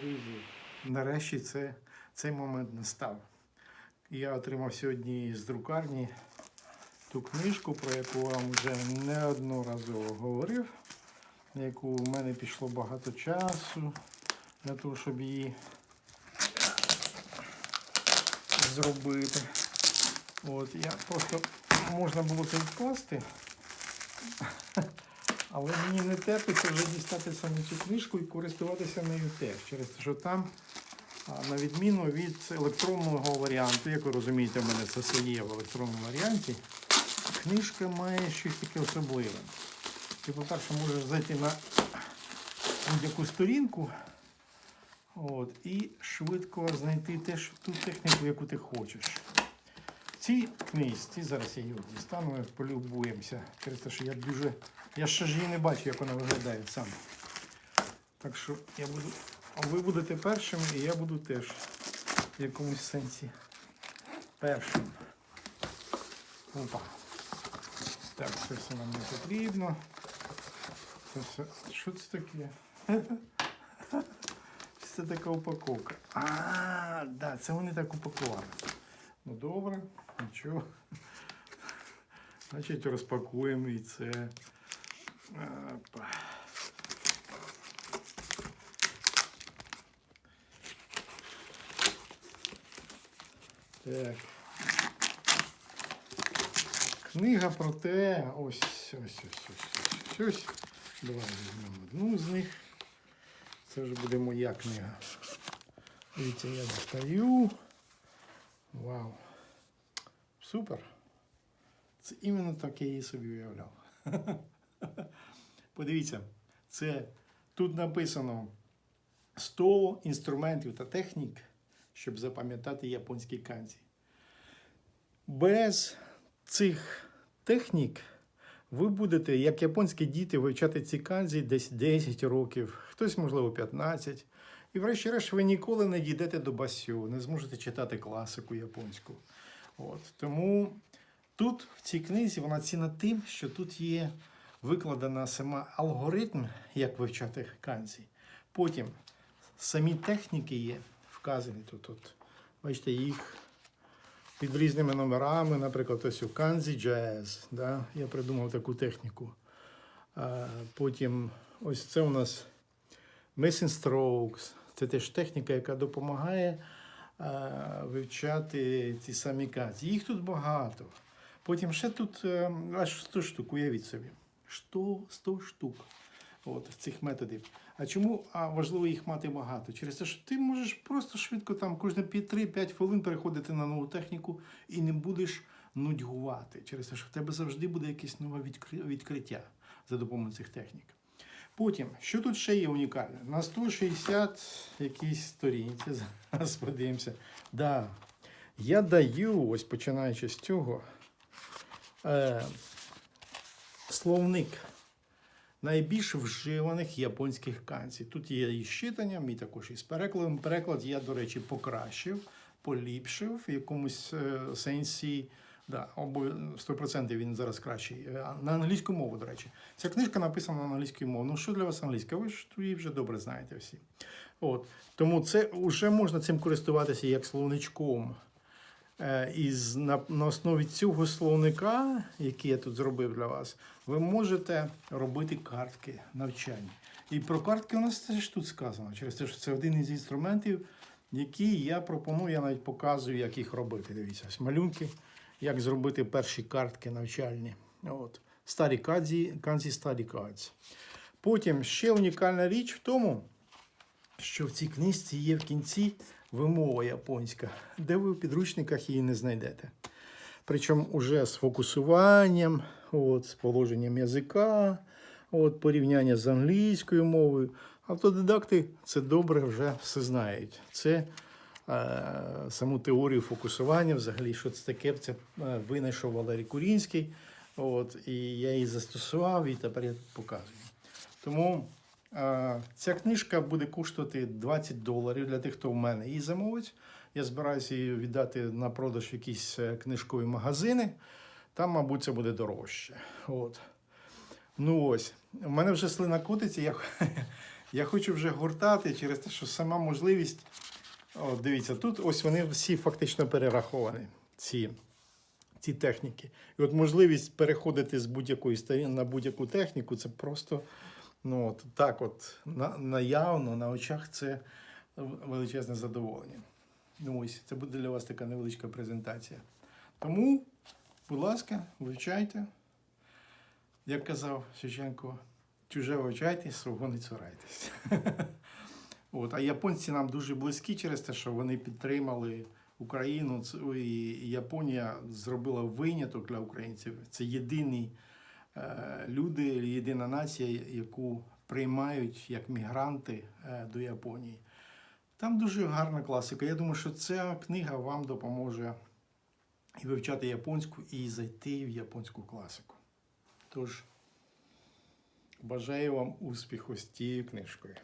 Друзі, нарешті це, цей момент настав. Я отримав сьогодні з друкарні ту книжку, про яку вам вже неодноразово говорив, на яку в мене пішло багато часу для того, щоб її зробити. От, я просто можна було це відкласти, але мені не терпиться вже дістати саме цю книжку і користуватися нею теж. Через те, що там, на відміну від електронного варіанту, як ви розумієте, в мене це все є в електронному варіанті, книжка має щось таке особливе. Ти, по-перше, можеш зайти на будь-яку сторінку от, і швидко знайти теж ту техніку, яку ти хочеш. Цій книжці, зараз я її дістану, ми полюбуємося. Через те, що я дуже. Я ще ж її не бачу, як вона виглядає сам. Так що я буду. Ви будете першими, і я буду теж в якомусь сенсі першим. Опа. Так, це все нам не потрібно. Це все. Що це таке? Це така упаковка. А, да, це вони так упакували. Ну добре, нічого. Значить, розпакуємо і це. Опа. Так. Книга про те. Ось, ось, ось, ось, ось, ось. Давай візьмемо одну з них. Це вже буде моя книга. Дивіться, я достаю. Вау. Супер. Це іменно так я її собі уявляв. Подивіться, це тут написано 100 інструментів та технік, щоб запам'ятати японські канзі. Без цих технік ви будете, як японські діти, вивчати ці канзі десь 10 років, хтось, можливо, 15. І врешті-решт ви ніколи не дійдете до басю, не зможете читати класику японську. От. Тому тут, в цій книзі, вона цінна тим, що тут є викладена сама алгоритм, як вивчати канзі. Потім самі техніки є вказані тут. От. Бачите, їх під різними номерами, наприклад, ось у Канзі Jazz. Да? Я придумав таку техніку. Потім ось це у нас Missing Strokes. Це теж техніка, яка допомагає а, вивчати ці самі канзі. Їх тут багато. Потім ще тут е, аж 100 штук, уявіть собі. 100, 100 штук от, цих методів. А чому а важливо їх мати багато? Через те, що ти можеш просто швидко там кожні 3-5 хвилин переходити на нову техніку і не будеш нудьгувати. Через те, що в тебе завжди буде якесь нове відкри- відкриття за допомогою цих технік. Потім, що тут ще є унікальне? На 160 якійсь сторінці, зараз подивимося. Да, я даю, ось починаючи з цього, е, словник найбільш вживаних японських канзі. Тут є і з читанням, і також із перекладом. Переклад я, до речі, покращив, поліпшив в якомусь е, сенсі. Да, обо 100% він зараз кращий. Е, На англійську мову, до речі. Ця книжка написана на англійською мовою. Ну, що для вас англійська? Ви ж її вже добре знаєте всі. От. Тому це вже можна цим користуватися як словничком. Е, І на, на основі цього словника, який я тут зробив для вас, ви можете робити картки навчання. І про картки у нас теж тут сказано, через те, що це один із інструментів, які я пропоную, я навіть показую, як їх робити. Дивіться, ось малюнки, як зробити перші картки навчальні. От. Старі канзі, канзі старі кадзі. Потім ще унікальна річ в тому, що в цій книжці є в кінці вимова японська, де ви в підручниках її не знайдете. Причому уже з фокусуванням, от, з положенням язика, от, порівняння з англійською мовою. Автодидакти це добре вже все знають. Це саму теорію фокусування, взагалі, що це таке, це е, винайшов Валерій Курінський. От, і я її застосував, і тепер я показую. Тому е, ця книжка буде коштувати 20 доларів для тих, хто в мене її замовить. Я збираюся її віддати на продаж в якісь е, книжкові магазини. Там, мабуть, це буде дорожче. От. Ну ось, у мене вже слина котиться. Я, Я хочу вже гуртати через те, що сама можливість. О, дивіться, тут ось вони всі фактично перераховані, ці, ці техніки. І от можливість переходити з будь-якої сторін на будь-яку техніку, це просто ну, от, так, от, на, наявно, на очах це величезне задоволення. Ну, ось, це буде для вас така невеличка презентація. Тому, будь ласка, вивчайте. Як казав Шевченко, чуже вивчайте, свого не цурайтесь. От, а японці нам дуже близькі через те, що вони підтримали Україну. І Японія зробила виняток для українців. Це єдині е, люди, єдина нація, яку приймають як мігранти е, до Японії. Там дуже гарна класика. Я думаю, що ця книга вам допоможе і вивчати японську, і зайти в японську класику. Тож, бажаю вам успіху з тією книжкою.